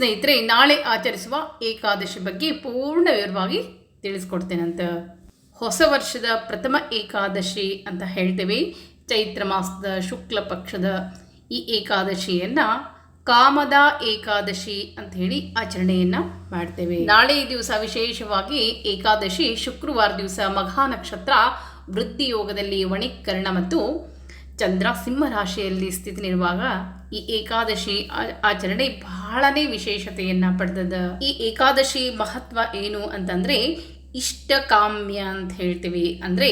ಸ್ನೇಹಿತರೆ, ನಾಳೆ ಆಚರಿಸುವ ಏಕಾದಶಿ ಬಗ್ಗೆ ಪೂರ್ಣ ವಿವರವಾಗಿ ತಿಳಿಸ್ಕೊಡ್ತೇನಂತ ಹೊಸ ವರ್ಷದ ಪ್ರಥಮ ಏಕಾದಶಿ ಅಂತ ಹೇಳ್ತೇವೆ. ಚೈತ್ರ ಮಾಸದ ಶುಕ್ಲ ಪಕ್ಷದ ಈ ಏಕಾದಶಿಯನ್ನು ಕಾಮದ ಏಕಾದಶಿ ಅಂತ ಹೇಳಿ ಆಚರಣೆಯನ್ನು ಮಾಡ್ತೇವೆ. ನಾಳೆ ದಿವಸ ವಿಶೇಷವಾಗಿ ಏಕಾದಶಿ ಶುಕ್ರವಾರ ದಿವಸ ಮಘಾ ನಕ್ಷತ್ರ ವೃತ್ತಿ ಯೋಗದಲ್ಲಿ ವಣಿಕರಣ ಮತ್ತು ಚಂದ್ರ ಸಿಂಹ ರಾಶಿಯಲ್ಲಿ ಸ್ಥಿತಿ ನಿರುವಾಗ ಈ ಏಕಾದಶಿ ಆಚರಣೆ ಬಹಳನೇ ವಿಶೇಷತೆಯನ್ನ ಪಡೆದದ. ಈ ಏಕಾದಶಿ ಮಹತ್ವ ಏನು ಅಂತಂದ್ರೆ ಇಷ್ಟ ಕಾಮ್ಯ ಅಂತ ಹೇಳ್ತೀವಿ. ಅಂದ್ರೆ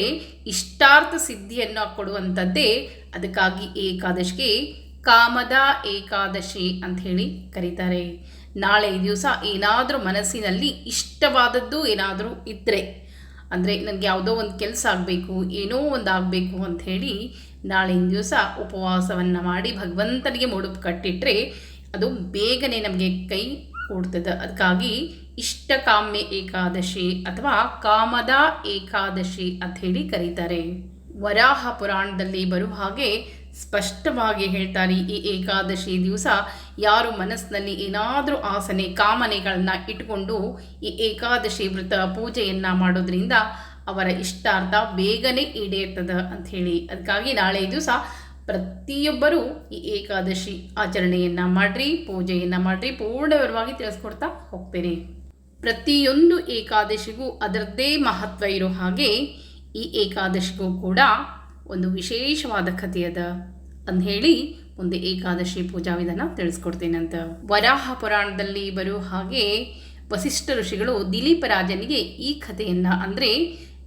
ಇಷ್ಟಾರ್ಥ ಸಿದ್ಧಿಯನ್ನು ಕೊಡುವಂಥದ್ದೇ ಅದಕ್ಕಾಗಿ ಏಕಾದಶಿಗೆ ಕಾಮದ ಏಕಾದಶಿ ಅಂತ ಹೇಳಿ ಕರೀತಾರೆ. ನಾಳೆ ದಿವಸ ಏನಾದರೂ ಮನಸ್ಸಿನಲ್ಲಿ ಇಷ್ಟವಾದದ್ದು ಏನಾದರೂ ಇದ್ದರೆ ಅಂದರೆ ನನಗೆ ಯಾವುದೋ ಒಂದು ಕೆಲಸ ಆಗಬೇಕು, ಏನೋ ಒಂದು ಆಗಬೇಕು ಅಂತ ಹೇಳಿ ನಾಳಿನ ದಿವಸ ಉಪವಾಸವನ್ನು ಮಾಡಿ ಭಗವಂತನಿಗೆ ಮುಡುಪು ಕಟ್ಟಿಟ್ರೆ ಅದು ಬೇಗನೆ ನಮಗೆ ಕೈ ಕೊಡ್ತದೆ. ಅದಕ್ಕಾಗಿ ಇಷ್ಟಕಾಮ್ಯ ಏಕಾದಶಿ ಅಥವಾ ಕಾಮದ ಏಕಾದಶಿ ಅಂತ ಹೇಳಿ ಕರೀತಾರೆ. ವರಾಹ ಪುರಾಣದಲ್ಲಿ ಬರುವ ಹಾಗೆ ಸ್ಪಷ್ಟವಾಗಿ ಹೇಳ್ತಾರೆ ಈ ಏಕಾದಶಿ ದಿವಸ ಯಾರು ಮನಸ್ಸಿನಲ್ಲಿ ಏನಾದರೂ ಆಸನೆ, ಕಾಮನೆಗಳನ್ನ ಇಟ್ಕೊಂಡು ಈ ಏಕಾದಶಿ ವ್ರತ ಪೂಜೆಯನ್ನು ಮಾಡೋದ್ರಿಂದ ಅವರ ಇಷ್ಟಾರ್ಥ ಬೇಗನೆ ಈಡೇರ್ತದ ಅಂತ ಹೇಳಿ. ಅದಕ್ಕಾಗಿ ನಾಳೆ ದಿವಸ ಪ್ರತಿಯೊಬ್ಬರೂ ಈ ಏಕಾದಶಿ ಆಚರಣೆಯನ್ನು ಮಾಡ್ರಿ, ಪೂಜೆಯನ್ನು ಮಾಡ್ರಿ ಪೂರ್ಣವಿರವಾಗಿ ತಿಳಿಸ್ಕೊಡ್ತಾ ಹೋಗ್ತೇನೆ. ಪ್ರತಿಯೊಂದು ಏಕಾದಶಿಗೂ ಅದರದ್ದೇ ಮಹತ್ವ ಇರೋ ಹಾಗೆ ಈ ಏಕಾದಶಿಗೂ ಕೂಡ ಒಂದು ವಿಶೇಷವಾದ ಕಥೆಯದ ಅಂತ ಹೇಳಿ ಮುಂದೆ ಏಕಾದಶಿ ಪೂಜಾ ವಿಧಾನ ತಿಳಿಸ್ಕೊಡ್ತೇನೆ ಅಂತ. ವರಾಹ ಪುರಾಣದಲ್ಲಿ ಬರೋ ಹಾಗೆ ವಸಿಷ್ಠ ಋಷಿಗಳು ದಿಲೀಪ ರಾಜನಿಗೆ ಈ ಕಥೆಯನ್ನು ಅಂದರೆ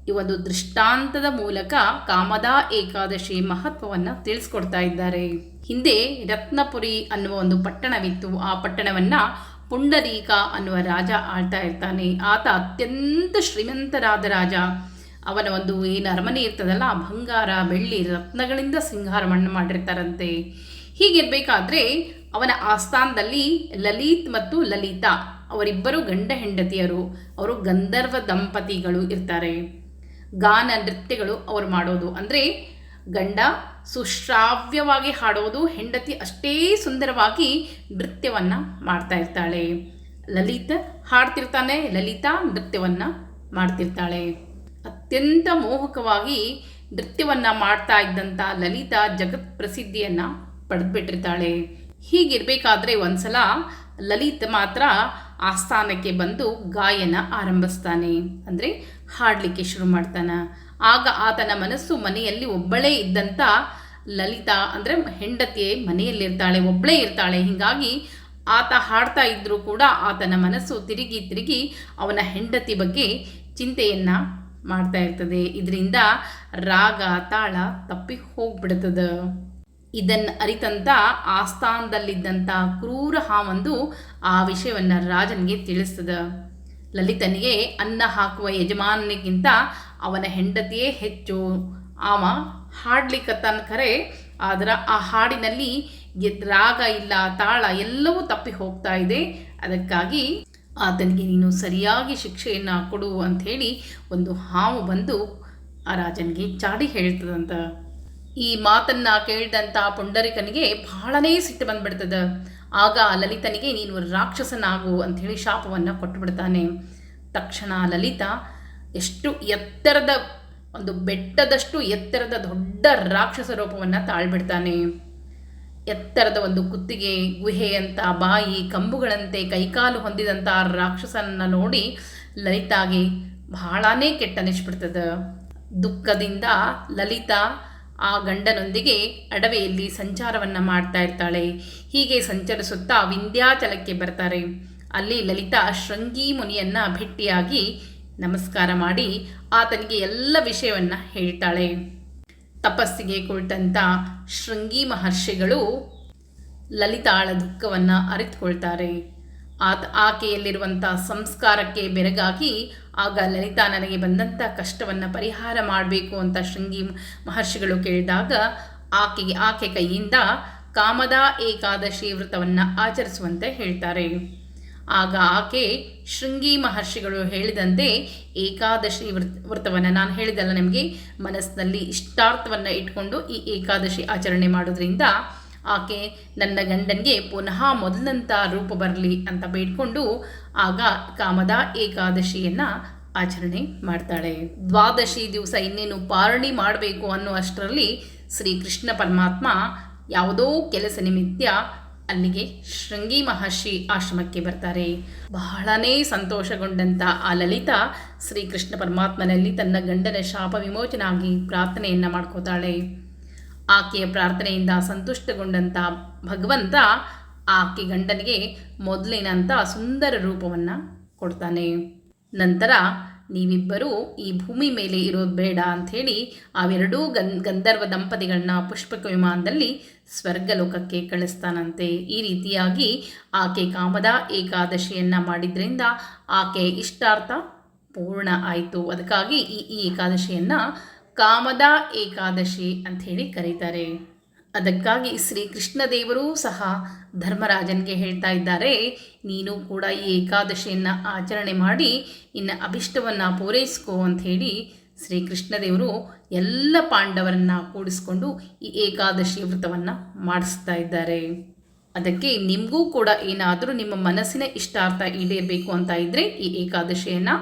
ಈ ಒಂದು ದೃಷ್ಟಾಂತದ ಮೂಲಕ ಕಾಮದ ಏಕಾದಶಿ ಮಹತ್ವವನ್ನು ತಿಳಿಸ್ಕೊಡ್ತಾ ಇದ್ದಾರೆ. ಹಿಂದೆ ರತ್ನಪುರಿ ಅನ್ನುವ ಒಂದು ಪಟ್ಟಣವಿತ್ತು. ಆ ಪಟ್ಟಣವನ್ನ ಪುಂಡರೀಕ ಅನ್ನುವ ರಾಜ ಆಳ್ತಾ ಇರ್ತಾನೆ. ಆತ ಅತ್ಯಂತ ಶ್ರೀಮಂತರಾದ ರಾಜ. ಅವನ ಒಂದು ಏನು ಅರಮನೆ ಇರ್ತದಲ್ಲ, ಬಂಗಾರ, ಬೆಳ್ಳಿ, ರತ್ನಗಳಿಂದ ಸಿಂಗಾರ ಮಣ್ಣು ಮಾಡಿರ್ತಾರಂತೆ. ಹೀಗಿರ್ಬೇಕಾದ್ರೆ ಅವನ ಆಸ್ಥಾನದಲ್ಲಿ ಲಲಿತ್ ಮತ್ತು ಲಲಿತಾ ಅವರಿಬ್ಬರು ಗಂಡ ಹೆಂಡತಿಯರು. ಅವರು ಗಂಧರ್ವ ದಂಪತಿಗಳು ಇರ್ತಾರೆ. ಗಾನ ನೃತ್ಯಗಳು ಅವರು ಮಾಡೋದು. ಅಂದರೆ ಗಂಡ ಸುಶ್ರಾವ್ಯವಾಗಿ ಹಾಡೋದು, ಹೆಂಡತಿ ಅಷ್ಟೇ ಸುಂದರವಾಗಿ ನೃತ್ಯವನ್ನು ಮಾಡ್ತಾ ಇರ್ತಾಳೆ. ಲಲಿತ ಹಾಡ್ತಿರ್ತಾನೆ, ಲಲಿತಾ ನೃತ್ಯವನ್ನು ಮಾಡ್ತಿರ್ತಾಳೆ. ಅತ್ಯಂತ ಮೋಹಕವಾಗಿ ನೃತ್ಯವನ್ನು ಮಾಡ್ತಾ ಇದ್ದಂಥ ಲಲಿತಾ ಜಗತ್ ಪ್ರಸಿದ್ಧಿಯನ್ನು ಪಡೆದುಬಿಟ್ಟಿರ್ತಾಳೆ. ಹೀಗಿರಬೇಕಾದ್ರೆ ಒಂದ್ಸಲ ಲಲಿತ್ ಮಾತ್ರ ಆಸ್ಥಾನಕ್ಕೆ ಬಂದು ಗಾಯನ ಆರಂಭಿಸ್ತಾನೆ. ಅಂದರೆ ಹಾಡಲಿಕ್ಕೆ ಶುರು ಮಾಡ್ತಾನೆ. ಆಗ ಆತನ ಮನಸ್ಸು ಮನೆಯಲ್ಲಿ ಒಬ್ಬಳೇ ಇದ್ದಂಥ ಲಲಿತಾ ಅಂದರೆ ಹೆಂಡತಿ ಮನೆಯಲ್ಲಿರ್ತಾಳೆ ಒಬ್ಬಳೇ ಇರ್ತಾಳೆ. ಹೀಗಾಗಿ ಆತ ಹಾಡ್ತಾ ಇದ್ದರೂ ಕೂಡ ಆತನ ಮನಸ್ಸು ತಿರುಗಿ ತಿರುಗಿ ಅವನ ಹೆಂಡತಿ ಬಗ್ಗೆ ಚಿಂತೆಯನ್ನು ಮಾಡ್ತಾ ಇರ್ತದೆ. ಇದರಿಂದ ರಾಗ, ತಾಳ ತಪ್ಪಿ ಹೋಗ್ಬಿಡ್ತದ. ಇದನ್ನು ಅರಿತಂತ ಆಸ್ಥಾನದಲ್ಲಿದ್ದಂಥ ಕ್ರೂರ ಹಾವೊಂದು ಆ ವಿಷಯವನ್ನು ರಾಜನಿಗೆ ತಿಳಿಸ್ತದ. ಲಲಿತನಿಗೆ ಅನ್ನ ಹಾಕುವ ಯಜಮಾನನಿಗಿಂತ ಅವನ ಹೆಂಡತಿಯೇ ಹೆಚ್ಚು. ಅವ ಹಾಡ್ಲಿಕ್ಕತ್ತಾನ ಖರೆ ಆದ್ರೆ ಆ ಹಾಡಿನಲ್ಲಿ ರಾಗ ಇಲ್ಲ, ತಾಳ ಎಲ್ಲವೂ ತಪ್ಪಿ ಹೋಗ್ತಾ ಇದೆ. ಅದಕ್ಕಾಗಿ ಆತನಿಗೆ ನೀನು ಸರಿಯಾಗಿ ಶಿಕ್ಷೆಯನ್ನು ಕೊಡು ಅಂಥೇಳಿ ಒಂದು ಹಾವು ಬಂದು ಆ ರಾಜನಿಗೆ ಚಾಡಿ ಹೇಳ್ತದಂತ. ಈ ಮಾತನ್ನ ಕೇಳಿದಂಥ ಪುಂಡರಿಕನಿಗೆ ಬಹಳನೇ ಸಿಟ್ಟು ಬಂದ್ಬಿಡ್ತದ. ಆಗ ಲಲಿತನಿಗೆ, ನೀನು ರಾಕ್ಷಸನಾಗು ಅಂಥೇಳಿ ಶಾಪವನ್ನು ಕೊಟ್ಟುಬಿಡ್ತಾನೆ. ತಕ್ಷಣ ಲಲಿತ ಎಷ್ಟು ಎತ್ತರದ, ಒಂದು ಬೆಟ್ಟದಷ್ಟು ಎತ್ತರದ ದೊಡ್ಡ ರಾಕ್ಷಸ ರೂಪವನ್ನು ತಾಳ್ಬಿಡ್ತಾನೆ. ಎತ್ತರದ ಒಂದು ಕುತ್ತಿಗೆ ಗುಹೆಯಂಥ ಬಾಯಿ, ಕಂಬುಗಳಂತೆ ಕೈಕಾಲು ಹೊಂದಿದಂಥ ರಾಕ್ಷಸನನ್ನು ನೋಡಿ ಲಲಿತಾಗೆ ಬಹಳನೇ ಕೆಟ್ಟನಿಸ್ಬಿಡ್ತದ ದುಃಖದಿಂದ ಲಲಿತಾ ಆ ಗಂಡನೊಂದಿಗೆ ಅಡವೆಯಲ್ಲಿ ಸಂಚಾರವನ್ನು ಮಾಡ್ತಾ ಇರ್ತಾಳೆ. ಹೀಗೆ ಸಂಚರಿಸುತ್ತಾ ವಿಂಧ್ಯಾಚಲಕ್ಕೆ ಬರ್ತಾರೆ. ಅಲ್ಲಿ ಲಲಿತಾ ಶೃಂಗಿ ಮುನಿಯನ್ನು ಭೇಟಿಯಾಗಿ ನಮಸ್ಕಾರ ಮಾಡಿ ಆತನಿಗೆ ಎಲ್ಲ ವಿಷಯವನ್ನು ಹೇಳ್ತಾಳೆ. ತಪಸ್ಸಿಗೆ ಕುಳಿತಂಥ ಶೃಂಗಿ ಮಹರ್ಷಿಗಳು ಲಲಿತಾಳ ದುಃಖವನ್ನು ಅರಿತುಕೊಳ್ತಾರೆ. ಆತ ಆಕೆಯಲ್ಲಿರುವಂಥ ಸಂಸ್ಕಾರಕ್ಕೆ ಬೆರಗಾಗಿ ಆಗ ಲಲಿತಾ ನನಗೆ ಬಂದಂಥ ಕಷ್ಟವನ್ನು ಪರಿಹಾರ ಮಾಡಬೇಕು ಅಂತ ಶೃಂಗಿ ಮಹರ್ಷಿಗಳು ಕೇಳಿದಾಗ ಆಕೆಗೆ, ಆಕೆ ಕೈಯಿಂದ ಕಾಮದ ಏಕಾದಶಿ ವ್ರತವನ್ನು ಆಚರಿಸುವಂತೆ ಹೇಳ್ತಾರೆ. ಆಗ ಆಕೆ ಶೃಂಗಿ ಮಹರ್ಷಿಗಳು ಹೇಳಿದಂತೆ ಏಕಾದಶಿ ವೃತ್ ವ್ರತವನ್ನು ನಾನು ಹೇಳಿದಲ್ಲ ನಿಮಗೆ, ಮನಸ್ಸಿನಲ್ಲಿ ಇಷ್ಟಾರ್ಥವನ್ನು ಇಟ್ಕೊಂಡು ಈ ಏಕಾದಶಿ ಆಚರಣೆ ಮಾಡೋದ್ರಿಂದ ಆಕೆ ನನ್ನ ಗಂಡನಿಗೆ ಪುನಃ ಮೊದಲಂಥ ರೂಪ ಬರಲಿ ಅಂತ ಬೇಡ್ಕೊಂಡು ಆಗ ಕಾಮದ ಏಕಾದಶಿಯನ್ನು ಆಚರಣೆ ಮಾಡ್ತಾಳೆ. ದ್ವಾದಶಿ ದಿವಸ ಇನ್ನೇನು ಪಾರಣಿ ಮಾಡಬೇಕು ಅನ್ನೋ ಅಷ್ಟರಲ್ಲಿ ಶ್ರೀಕೃಷ್ಣ ಪರಮಾತ್ಮ ಯಾವುದೋ ಕೆಲಸ ನಿಮಿತ್ತ ಅಲ್ಲಿಗೆ ಶೃಂಗಿ ಮಹರ್ಷಿ ಆಶ್ರಮಕ್ಕೆ ಬರ್ತಾರೆ. ಬಹಳನೇ ಸಂತೋಷಗೊಂಡಂಥ ಆ ಲಲಿತಾ ಶ್ರೀಕೃಷ್ಣ ಪರಮಾತ್ಮನಲ್ಲಿ ತನ್ನ ಗಂಡನ ಶಾಪ ವಿಮೋಚನಾಗಿ ಪ್ರಾರ್ಥನೆಯನ್ನು ಮಾಡ್ಕೋತಾಳೆ. ಆಕೆಯ ಪ್ರಾರ್ಥನೆಯಿಂದ ಸಂತುಷ್ಟಗೊಂಡಂಥ ಭಗವಂತ ಆಕೆ ಗಂಡನಿಗೆ ಮೊದಲಿನಂಥ ಸುಂದರ ರೂಪವನ್ನು ಕೊಡ್ತಾನೆ. ನಂತರ ನೀವಿಬ್ಬರೂ ಈ ಭೂಮಿ ಮೇಲೆ ಇರೋದು ಬೇಡ ಅಂಥೇಳಿ ಅವೆರಡೂ ಗನ್, ಗಂಧರ್ವ ದಂಪತಿಗಳನ್ನ ಪುಷ್ಪಕ ವಿಮಾನದಲ್ಲಿ ಸ್ವರ್ಗಲೋಕಕ್ಕೆ ಕಳಿಸ್ತಾನಂತೆ. ಈ ರೀತಿಯಾಗಿ ಆಕೆ ಕಾಮದ ಏಕಾದಶಿಯನ್ನು ಮಾಡಿದ್ರಿಂದ ಆಕೆ ಇಷ್ಟಾರ್ಥ ಪೂರ್ಣ ಆಯಿತು. ಅದಕ್ಕಾಗಿ ಈ ಈ ಏಕಾದಶಿಯನ್ನು ಕಾಮದ ಏಕಾದಶಿ ಅಂಥೇಳಿ ಕರೀತಾರೆ. ಅದಕ್ಕಾಗಿ ಶ್ರೀ ಕೃಷ್ಣದೇವರೂ ಸಹ ಧರ್ಮರಾಜನಿಗೆ ಹೇಳ್ತಾ ಇದ್ದಾರೆ, ನೀನು ಕೂಡ ಈ ಏಕಾದಶಿಯನ್ನು ಆಚರಣೆ ಮಾಡಿ, ನಿನ್ನ ಅಭಿಷ್ಟವನ್ನು ಪೂರೈಸ್ಕೋ ಅಂಥೇಳಿ ಶ್ರೀ ಕೃಷ್ಣದೇವರು ಎಲ್ಲ ಪಾಂಡವರನ್ನು ಕೂಡಿಸ್ಕೊಂಡು ಈ ಏಕಾದಶಿ ವ್ರತವನ್ನು ಮಾಡಿಸ್ತಾ ಇದ್ದಾರೆ. ಅದಕ್ಕೆ ನಿಮಗೂ ಕೂಡ ಏನಾದರೂ ನಿಮ್ಮ ಮನಸ್ಸಿನ ಇಷ್ಟಾರ್ಥ ಈಡೇರಬೇಕು ಅಂತ ಇದ್ದರೆ ಈ ಏಕಾದಶಿಯನ್ನು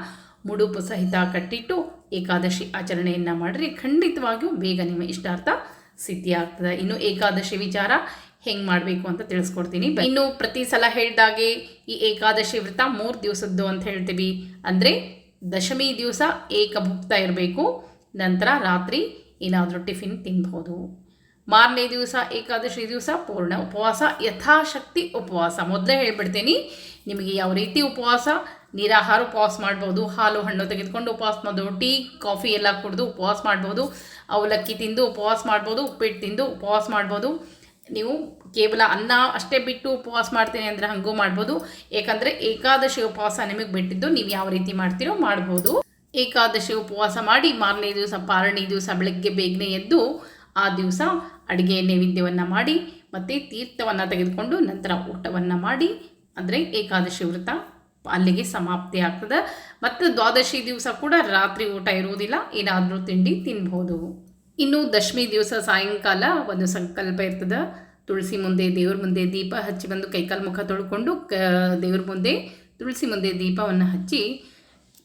ಮುಡುಪು ಸಹಿತ ಕಟ್ಟಿಟ್ಟು ಏಕಾದಶಿ ಆಚರಣೆಯನ್ನು ಮಾಡಿರಿ. ಖಂಡಿತವಾಗಿಯೂ ಬೇಗ ನಿಮ್ಮ ಇಷ್ಟಾರ್ಥ ಸಿದ್ಧಿ ಆಗ್ತದೆ. ಇನ್ನು ಏಕಾದಶಿ ವಿಚಾರ ಹೆಂಗೆ ಮಾಡಬೇಕು ಅಂತ ತಿಳಿಸ್ಕೊಡ್ತೀನಿ. ಇನ್ನು ಪ್ರತಿ ಸಲ ಹೇಳಿದಾಗೆ ಈ ಏಕಾದಶಿ ವ್ರತ ಮೂರು ದಿವಸದ್ದು ಅಂತ ಹೇಳ್ತೀವಿ. ಅಂದರೆ ದಶಮಿ ದಿವಸ ಏಕಭುಕ್ತ ಇರಬೇಕು. ನಂತರ ರಾತ್ರಿ ಏನಾದರೂ ಟಿಫಿನ್ ತಿನ್ಬೋದು. ಮಾರನೇ ದಿವಸ ಏಕಾದಶಿ ದಿವಸ ಪೂರ್ಣ ಉಪವಾಸ, ಯಥಾಶಕ್ತಿ ಉಪವಾಸ. ಮೊದಲೇ ಹೇಳ್ಬಿಡ್ತೀನಿ, ನಿಮಗೆ ಯಾವ ರೀತಿ ಉಪವಾಸ ನೀರಾಹಾರ ಉಪವಾಸ ಮಾಡ್ಬೋದು, ಹಾಲು ಹಣ್ಣು ತೆಗೆದುಕೊಂಡು ಉಪವಾಸ ಮಾಡ್ಬೋದು, ಟೀ, ಕಾಫಿ ಎಲ್ಲ ಕುಡಿದು ಉಪವಾಸ ಮಾಡ್ಬೋದು, ಅವಲಕ್ಕಿ ತಿಂದು ಉಪವಾಸ ಮಾಡ್ಬೋದು, ಉಪ್ಪಿಟ್ಟು ತಿಂದು ಉಪವಾಸ ಮಾಡ್ಬೋದು. ನೀವು ಕೇವಲ ಅನ್ನ ಅಷ್ಟೇ ಬಿಟ್ಟು ಉಪವಾಸ ಮಾಡ್ತೀನಿ ಅಂದರೆ ಹಂಗೂ ಮಾಡ್ಬೋದು. ಏಕೆಂದರೆ ಏಕಾದಶಿ ಉಪವಾಸ ನಿಮಗೆ ಬಿಟ್ಟಿದ್ದು ನೀವು ಯಾವ ರೀತಿ ಮಾಡ್ತೀರೋ ಮಾಡ್ಬೋದು. ಏಕಾದಶಿ ಉಪವಾಸ ಮಾಡಿ ಮಾರನೇ ದಿವಸ ಪಾರಣಿ ದಿವಸ ಬೆಳಗ್ಗೆ ಬೇಗನೆ ಎದ್ದು ಆ ದಿವಸ ಅಡುಗೆ ನೈವೇದ್ಯವನ್ನು ಮಾಡಿ ಮತ್ತು ತೀರ್ಥವನ್ನು ತೆಗೆದುಕೊಂಡು ನಂತರ ಊಟವನ್ನು ಮಾಡಿ, ಅಂದರೆ ಏಕಾದಶಿ ವ್ರತ ಅಲ್ಲಿಗೆ ಸಮಾಪ್ತಿ ಆಗ್ತದೆ. ಮತ್ತು ದ್ವಾದಶಿ ದಿವಸ ಕೂಡ ರಾತ್ರಿ ಊಟ ಇರುವುದಿಲ್ಲ, ಏನಾದರೂ ತಿಂಡಿ ತಿನ್ಬೋದು. ಇನ್ನು ದಶಮಿ ದಿವಸ ಸಾಯಂಕಾಲ ಒಂದು ಸಂಕಲ್ಪ ಇರ್ತದೆ. ತುಳಸಿ ಮುಂದೆ ದೇವ್ರ ಮುಂದೆ ದೀಪ ಹಚ್ಚಿ ಬಂದು ಕೈಕಾಲು ಮುಖ ತೊಳ್ಕೊಂಡು ಕ, ದೇವ್ರ ಮುಂದೆ ತುಳಸಿ ಮುಂದೆ ದೀಪವನ್ನು ಹಚ್ಚಿ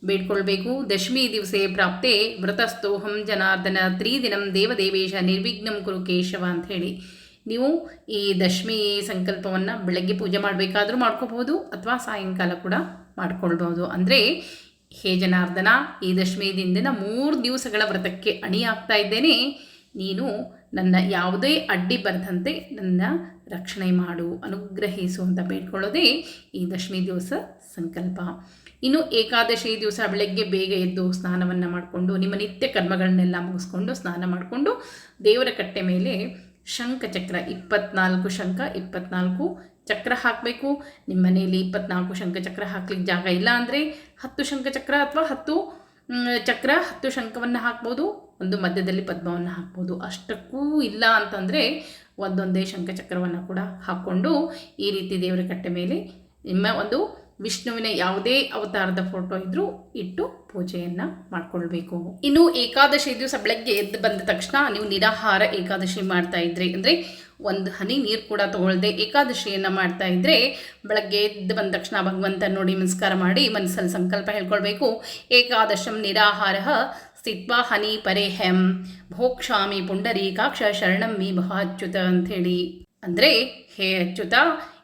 ಬೇಡ್ಕೊಳ್ಬೇಕು. ದಶಮಿ ದಿವಸೇ ಪ್ರಾಪ್ತೆ ವ್ರತಸ್ತೋಹಂ ಜನಾರ್ದನ ತ್ರಿದಿನಂ ದೇವದೇವೇಶ ನಿರ್ವಿಘ್ನಂ ಕುರು ಕೇಶವ ಅಂತ ಹೇಳಿ. ನೀವು ಈ ದಶಮಿ ಸಂಕಲ್ಪವನ್ನು ಬೆಳಗ್ಗೆ ಪೂಜೆ ಮಾಡಬೇಕಾದ್ರೂ ಮಾಡ್ಕೋಬಹುದು ಅಥವಾ ಸಾಯಂಕಾಲ ಕೂಡ ಮಾಡ್ಕೊಳ್ಬೋದು ಅಂದರೆ ಹೇ ಜನಾರ್ದನ, ಈ ದಶಮಿ ದಿನದಿಂದ ಮೂರು ದಿವಸಗಳ ವ್ರತಕ್ಕೆ ಅಣಿಯಾಗ್ತಾ ಇದ್ದೇನೆ. ನೀನು ನನ್ನ ಯಾವುದೇ ಅಡ್ಡಿ ಬರದಂತೆ ನನ್ನ ರಕ್ಷಣೆ ಮಾಡು, ಅನುಗ್ರಹಿಸು ಅಂತ ಬೇಡ್ಕೊಳ್ಳೋದೇ ಈ ದಶಮಿ ದಿವಸ ಸಂಕಲ್ಪ. ಇನ್ನು ಏಕಾದಶಿ ದಿವಸ ಬೆಳಗ್ಗೆ ಬೇಗ ಎದ್ದು ಸ್ನಾನವನ್ನು ಮಾಡಿಕೊಂಡು ನಿಮ್ಮ ನಿತ್ಯ ಕರ್ಮಗಳನ್ನೆಲ್ಲ ಮುಗಿಸ್ಕೊಂಡು ಸ್ನಾನ ಮಾಡಿಕೊಂಡು ದೇವರ ಕಟ್ಟೆ ಮೇಲೆ ಶಂಖ ಚಕ್ರ ಇಪ್ಪತ್ನಾಲ್ಕು, ಶಂಖ ಇಪ್ಪತ್ನಾಲ್ಕು ಚಕ್ರ ಹಾಕಬೇಕು. ನಿಮ್ಮ ಮನೆಯಲ್ಲಿ ಇಪ್ಪತ್ನಾಲ್ಕು ಶಂಖ ಚಕ್ರ ಹಾಕ್ಲಿಕ್ಕೆ ಜಾಗ ಇಲ್ಲ ಅಂದರೆ ಹತ್ತು ಶಂಖ ಚಕ್ರ ಅಥವಾ ಹತ್ತು ಚಕ್ರ, ಹತ್ತು ಶಂಖವನ್ನು ಹಾಕ್ಬೋದು. ಒಂದು ಮಧ್ಯದಲ್ಲಿ ಪದ್ಮವನ್ನು ಹಾಕ್ಬೋದು. ಅಷ್ಟಕ್ಕೂ ಇಲ್ಲ ಅಂತಂದರೆ ಒಂದೊಂದೇ ಶಂಖಚಕ್ರವನ್ನು ಕೂಡ ಹಾಕ್ಕೊಂಡು ಈ ರೀತಿ ದೇವರ ಕಟ್ಟೆ ಮೇಲೆ ನಿಮ್ಮ ಒಂದು ವಿಷ್ಣುವಿನ ಯಾವುದೇ ಅವತಾರದ ಫೋಟೋ ಇದ್ದರೂ ಇಟ್ಟು ಪೂಜೆಯನ್ನು ಮಾಡ್ಕೊಳ್ಬೇಕು. ಇನ್ನು ಏಕಾದಶಿ ದಿವಸ ಬೆಳಗ್ಗೆ ಎದ್ದು ಬಂದ ತಕ್ಷಣ ನೀವು ನಿರಾಹಾರ ಏಕಾದಶಿ ಮಾಡ್ತಾ ಇದ್ರಿ. ಅಂದರೆ ಒಂದು ಹನಿ ನೀರು ಕೂಡ ತಗೊಳ್ಳದೆ ಏಕಾದಶಿಯನ್ನು ಮಾಡ್ತಾ ಇದ್ದರೆ ಬೆಳಗ್ಗೆ ಎದ್ದು ಬಂದ ತಕ್ಷಣ ಭಗವಂತ ನೋಡಿ ನಮಸ್ಕಾರ ಮಾಡಿ ಮನಸ್ಸಲ್ಲಿ ಸಂಕಲ್ಪ ಹೇಳ್ಕೊಳ್ಬೇಕು. ಏಕಾದಶಂ ನಿರಾಹಾರ ಸ್ಥಿತ್ವಾ ಹನಿ ಪರೇಹಂ ಭೋಕ್ಷಾಮಿ ಪುಂಡರೀಕಾಕ್ಷ ಶರಣಂ ಮೀ ಮಹಾಚ್ಯುತ ಹೇಳಿ ಅಂದರೆ ಹೇ ಅಚ್ಯುತ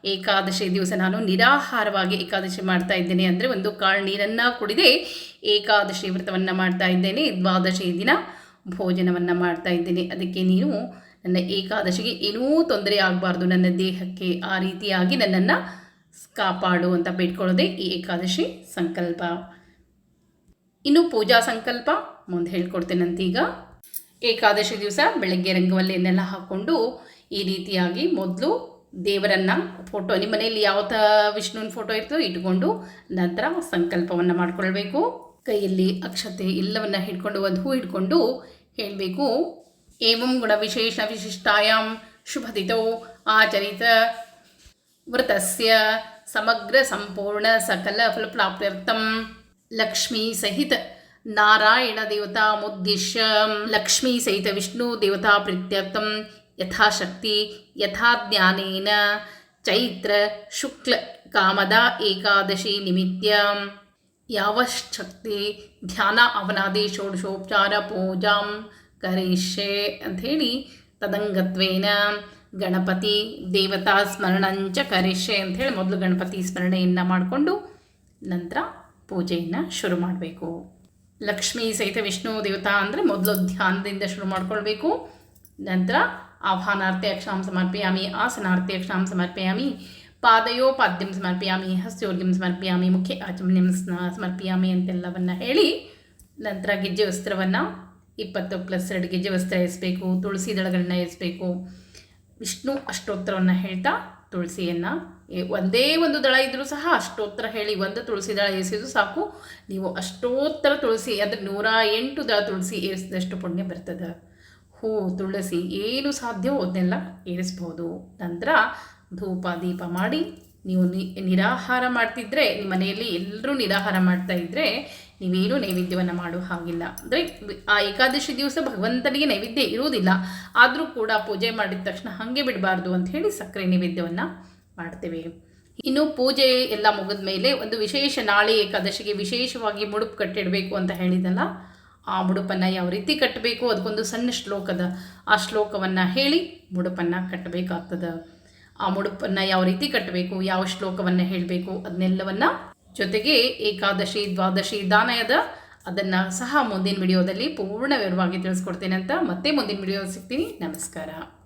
ಏಕಾದಶಿ ದಿವಸ ನಾನು ನಿರಾಹಾರವಾಗಿ ಏಕಾದಶಿ ಮಾಡ್ತಾ ಇದ್ದೇನೆ ಅಂದರೆ ಒಂದು ಕಾಳು ನೀರನ್ನು ಕುಡಿದೆ ಏಕಾದಶಿ ವ್ರತವನ್ನು ಮಾಡ್ತಾ ಇದ್ದೇನೆ, ದ್ವಾದಶಿ ದಿನ ಭೋಜನವನ್ನು ಮಾಡ್ತಾ ಇದ್ದೇನೆ. ಅದಕ್ಕೆ ನೀನು ನನ್ನ ಏಕಾದಶಿಗೆ ಏನೂ ತೊಂದರೆ ಆಗಬಾರ್ದು. ನನ್ನ ದೇಹಕ್ಕೆ ಆ ರೀತಿಯಾಗಿ ನನ್ನನ್ನು ಕಾಪಾಡು ಅಂತ ಬೇಡ್ಕೊಳ್ಳೋದೇ ಈ ಏಕಾದಶಿ ಸಂಕಲ್ಪ. ಇನ್ನು ಪೂಜಾ ಸಂಕಲ್ಪ, ಮುಂದೆ ಹೇಳ್ಕೊಡ್ತೇನಂತೀಗ ಏಕಾದಶಿ ದಿವಸ ಬೆಳಗ್ಗೆ ರಂಗವಲ್ಲಿಯನ್ನೆಲ್ಲ ಹಾಕ್ಕೊಂಡು ಈ ರೀತಿಯಾಗಿ ಮೊದಲು ದೇವರನ್ನು ಫೋಟೋ ನಿಮ್ಮ ಮನೆಯಲ್ಲಿ ಯಾವ ತ ವಿಷ್ಣುವಿನ ಫೋಟೋ ಇರ್ತೋ ಇಟ್ಕೊಂಡು ನಂತರ ಸಂಕಲ್ಪವನ್ನು ಮಾಡ್ಕೊಳ್ಬೇಕು. ಕೈಯಲ್ಲಿ ಅಕ್ಷತೆ ಎಲ್ಲವನ್ನು ಹಿಡ್ಕೊಂಡು ಒಂದು ಹೂ ಹಿಡ್ಕೊಂಡು ಹೇಳಬೇಕು. ಏವಂ ಗುಣ ವಿಶೇಷ ವಿಶಿಷ್ಟಾಯಾಮ್ ಶುಭದಿತೋ ಆಚರಿತ. ವೃತಸ್ಯ ಸಮಗ್ರ ಸಂಪೂರ್ಣ ಸಕಲ ಫಲಪ್ರಾಪ್ತ್ಯರ್ಥಂ. ಲಕ್ಷ್ಮೀ ಸಹಿತ ನಾರಾಯಣ ದೇವತಾ ಮುದ್ದಿಶ್ಯ. ಲಕ್ಷ್ಮೀ ಸಹಿತ ವಿಷ್ಣು ದೇವತಾ ಪ್ರೀತ್ಯರ್ಥಂ. ಯಥಾಶಕ್ತಿ ಯಥಾಜ್ಞಾನೇನ ಚೈತ್ರ ಶುಕ್ಲ ಕಾಮದ ಏಕಾದಶಿ ನಿಮಿತ್ಯ. ಯಾವಶಕ್ತಿ? ಧ್ಯಾನ, ಅವನಾದಿ, ಷೋಡಶೋಪಚಾರ, ಪೂಜಾಂ ಕರಿಷ್ಯೆ ಅಂಥೇಳಿ ತದಂಗತ್ವೇನ. ಗಣಪತಿ ದೇವತಾ ಸ್ಮರಣಂಚ ಕರಿಷ್ಯೆ ಅಂಥೇಳಿ ಮೊದಲು ಗಣಪತಿ ಸ್ಮರಣೆಯನ್ನು ಮಾಡಿಕೊಂಡು ನಂತರ ಪೂಜೆಯನ್ನು ಶುರು ಮಾಡಬೇಕು. ಲಕ್ಷ್ಮೀ ಸಹಿತ ವಿಷ್ಣು ದೇವತಾ ಅಂದರೆ ಮೊದಲು ಧ್ಯಾನದಿಂದ ಶುರು ಮಾಡಿಕೊಳ್ಬೇಕು. ನಂತರ ಸಮರ್ಪಯಾಮಿ ಆಸನಾರ್ಥಿ ಅಕ್ಷಾಂ ಸಮರ್ಪಯಾಮಿ ಪಾದಯೋಪಾದ್ಯಂ ಸಮರ್ಪಯಾಮಿ ಹಸ್ಯೋರ್ಗಿಂ ಸಮರ್ಪಯಾಮಿ ಮುಖ್ಯ ಆಚಮನ್ಯಂ ಸ್ನ ಸಮರ್ಪಯಾಮಿ ಅಂತೆಲ್ಲವನ್ನು ಹೇಳಿ ನಂತರ ಗೆಜ್ಜೆ ವಸ್ತ್ರವನ್ನು ಇಪ್ಪತ್ತು ಪ್ಲಸ್ ಎರಡು ಗೆಜ್ಜೆ ವಸ್ತ್ರ ಎಸ್ಬೇಕು, ತುಳಸಿ ದಳಗಳನ್ನ ಎಸ್ಬೇಕು. ವಿಷ್ಣು ಅಷ್ಟೋತ್ತರವನ್ನು ಹೇಳ್ತಾ ತುಳಸಿಯನ್ನು ಒಂದೇ ಒಂದು ದಳ ಇದ್ದರೂ ಸಹ ಅಷ್ಟೋತ್ತರ ಹೇಳಿ ಒಂದು ತುಳಸಿ ದಳ ಏರಿಸಿದ್ರು ಸಾಕು. ನೀವು ಅಷ್ಟೋತ್ತರ ತುಳಸಿ, ಅಂದರೆ ನೂರ ಎಂಟು ದಳ ತುಳಸಿ ಏರಿಸಿದಷ್ಟು ಪುಣ್ಯ ಬರ್ತದೆ. ಹೂ, ತುಳಸಿ ಏನು ಸಾಧ್ಯವೋ ಅದನ್ನೆಲ್ಲ ಏರಿಸ್ಬೋದು ನಂತರ ಧೂಪ, ದೀಪ ಮಾಡಿ ನೀವು ನಿರಾಹಾರ ಮಾಡ್ತಿದ್ರೆ ನಿಮ್ಮ ಮನೆಯಲ್ಲಿ ಎಲ್ಲರೂ ನಿರಾಹಾರ ಮಾಡ್ತಾ ಇದ್ದರೆ ನೀವೇನು ನೈವೇದ್ಯವನ್ನು ಮಾಡೋ ಹಾಗಿಲ್ಲ. ಅಂದರೆ ಆ ಏಕಾದಶಿ ದಿವಸ ಭಗವಂತನಿಗೆ ನೈವೇದ್ಯ ಇರುವುದಿಲ್ಲ. ಆದರೂ ಕೂಡ ಪೂಜೆ ಮಾಡಿದ ತಕ್ಷಣ ಹಾಗೆ ಬಿಡಬಾರ್ದು ಅಂತ ಹೇಳಿ ಸಕ್ಕರೆ ನೈವೇದ್ಯವನ್ನು ಮಾಡ್ತೇವೆ. ಇನ್ನು ಪೂಜೆ ಎಲ್ಲ ಮುಗಿದ ಮೇಲೆ ಒಂದು ವಿಶೇಷ ನಾಳೆ ಏಕಾದಶಿಗೆ ವಿಶೇಷವಾಗಿ ಮುಡುಪು ಕಟ್ಟಿಡಬೇಕು ಅಂತ ಹೇಳಿದಲ್ಲ ಆ ಮುಡುಪನ್ನು ಯಾವ ರೀತಿ ಕಟ್ಟಬೇಕು? ಅದಕ್ಕೊಂದು ಸಣ್ಣ ಶ್ಲೋಕದ ಆ ಶ್ಲೋಕವನ್ನು ಹೇಳಿ ಮುಡುಪನ್ನು ಕಟ್ಟಬೇಕಾಗ್ತದೆ. ಆ ಮುಡುಪನ್ನು ಯಾವ ರೀತಿ ಕಟ್ಟಬೇಕು? ಯಾವ ಶ್ಲೋಕವನ್ನು ಹೇಳಬೇಕು? ಅದನ್ನೆಲ್ಲವನ್ನು ಜೊತೆಗೆ ಏಕಾದಶಿ, ದ್ವಾದಶಿ, ದಾನಯದ ಅದನ್ನು ಸಹ ಮುಂದಿನ ವಿಡಿಯೋದಲ್ಲಿ ಪೂರ್ಣ ವಿವರವಾಗಿ ತಿಳಿಸ್ಕೊಡ್ತೇನೆ ಅಂತ ಮತ್ತೆ ಮುಂದಿನ ವಿಡಿಯೋ ಸಿಗ್ತೀನಿ. ನಮಸ್ಕಾರ.